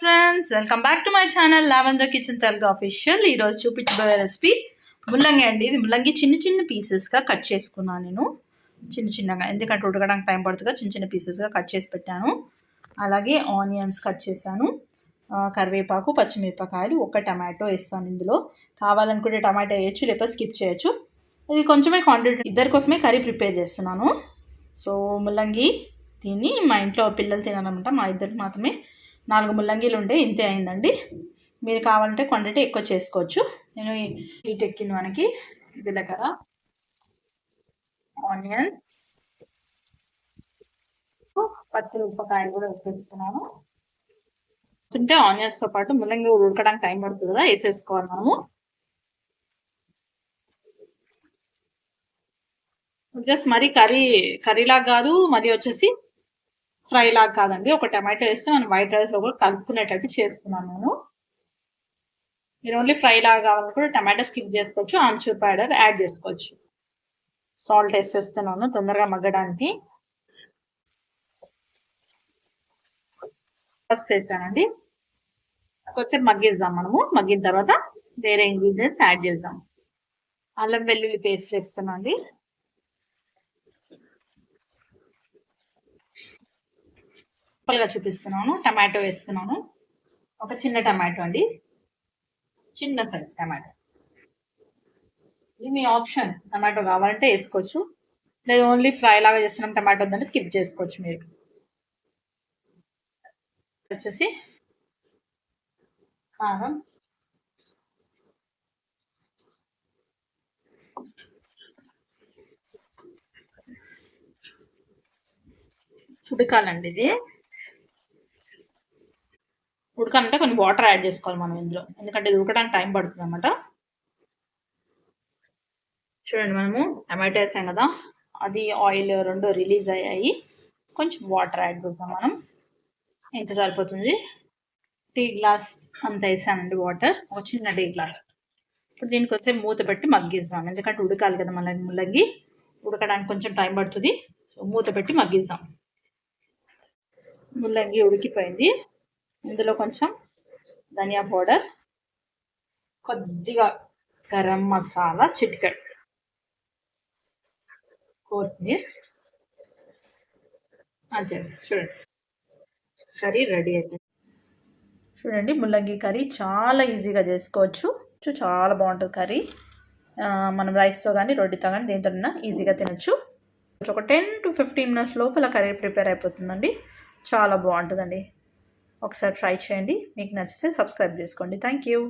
Friends welcome back to my channel లావెందో kitchen Telugu official ఈరోజు చూపించబోయే recipe ముల్లంగి అండి. ఇది ముల్లంగి చిన్న చిన్న పీసెస్గా కట్ చేసుకున్నాను నేను. చిన్న చిన్నగా ఎందుకంటే ఉడకడానికి టైం పడుతుందిగా చిన్న చిన్న పీసెస్గా కట్ చేసి పెట్టాను. అలాగే ఆనియన్స్ కట్ చేశాను. కరివేపాకు పచ్చిమిరపకాయలు ఒక టమాటో వేస్తాను ఇందులో. కావాలనుకుంటే టమాటో వేయచ్చు లేకపోతే స్కిప్ చేయొచ్చు. ఇది కొంచెమే క్వాంటిటీ ఇద్దరి కోసమే కర్రీ ప్రిపేర్ చేస్తున్నాను. సో ముల్లంగి తిని మా ఇంట్లో పిల్లలు తినాలన్నమాట మా ఇద్దరికి మాత్రమే. నాలుగు ముల్లంగిలు ఉంటే ఇంతే అయిందండి. మీరు కావాలంటే క్వాంటిటీ ఎక్కువ చేసుకోవచ్చు. నేను హీట్ ఎక్కిన మనకి. జీలకర్ర ఆనియన్స్. పచ్చి ఉప్పకాయలు కూడా వేసేస్తున్నాను. తింటే ఆనియన్స్తో పాటు ముల్లంగి ఉడకడానికి టైం పడుతుంది కదా వేసేసుకోవాలి మనము. జస్ట్ మరీ కర్రీ కర్రీలాగా కాదు మరి వచ్చేసి ఫ్రై లాగా కాదండి. ఒక టమాటో వేస్తే మనం వైట్ రైస్లో కూడా కలుపుకునేటట్టు చేస్తున్నాను నేను. మీరు ఓన్లీ ఫ్రై లాగా కావాలనుకుంటే టమాటో స్కిప్ చేసుకోవచ్చు ఆమ్చూర్ పౌడర్ యాడ్ చేసుకోవచ్చు. సాల్ట్ వేసేస్తున్నాను తొందరగా మగ్గడానికి. ఫస్ట్ వేసానండి. కొంచెం మగ్గిద్దాం మనము. మగ్గిన తర్వాత వేరే ఇంగ్రీడియంట్స్ యాడ్ చేద్దాం. అల్లం వెల్లుల్లి పేస్ట్ వేస్తున్నాండి సింపుల్గా చూపిస్తున్నాను. టమాటో వేస్తున్నాను. ఒక చిన్న టమాటో అండి. చిన్న సైజ్ టమాటో. ఇది మీ ఆప్షన్ టమాటో కావాలంటే వేసుకోవచ్చు. లేదు ఓన్లీ ఫ్రై లాగా చేస్తున్నాం టమాటో ఉందంటే స్కిప్ చేసుకోవచ్చు మీరు. వచ్చేసి కారం. ఉడకాలండి ఇది. ఉడకాలంటే కొన్ని వాటర్ యాడ్ చేసుకోవాలి మనం ఇందులో. ఎందుకంటే ఇది ఉడకడానికి టైం పడుతుంది అనమాట చూడండి మనము టమాటో వేసాం కదా అది ఆయిల్ రెండు రిలీజ్ అయ్యాయి. కొంచెం వాటర్ యాడ్ చేద్దాం మనం. ఎంత సరిపోతుంది? టీ గ్లాస్ అంత వేసానండి వాటర్ ఒక చిన్న టీ గ్లాస్. ఇప్పుడు దీనికి వచ్చే మూత పెట్టి మగ్గిస్తాం ఎందుకంటే ఉడకాలి కదా మళ్ళీ ముల్లంగి. ఉడకడానికి కొంచెం టైం పడుతుంది. సో మూత పెట్టి మగ్గిస్తాం ముల్లంగి ఉడికిపోయింది. ఇందులో కొంచెం ధనియా పౌడర్ కొద్దిగా గరం మసాలా చిటికెట్ కొత్తిమీర అంతే చూడండి. కర్రీ రెడీ అయిపోయింది. చూడండి ముల్లంగి కర్రీ చాలా ఈజీగా చేసుకోవచ్చు. చాలా బాగుంటుంది కర్రీ. మనం రైస్తో కానీ రొట్టెతో కానీ దేంతో ఈజీగా తినొచ్చు. ఒక టెన్ టు ఫిఫ్టీన్ మినిట్స్ లోపల కర్రీ ప్రిపేర్ అయిపోతుందండి. చాలా బాగుంటుందండి. ఒకసారి ట్రై చేయండి. మీకు నచ్చితే సబ్స్క్రైబ్ చేసుకోండి. Thank you.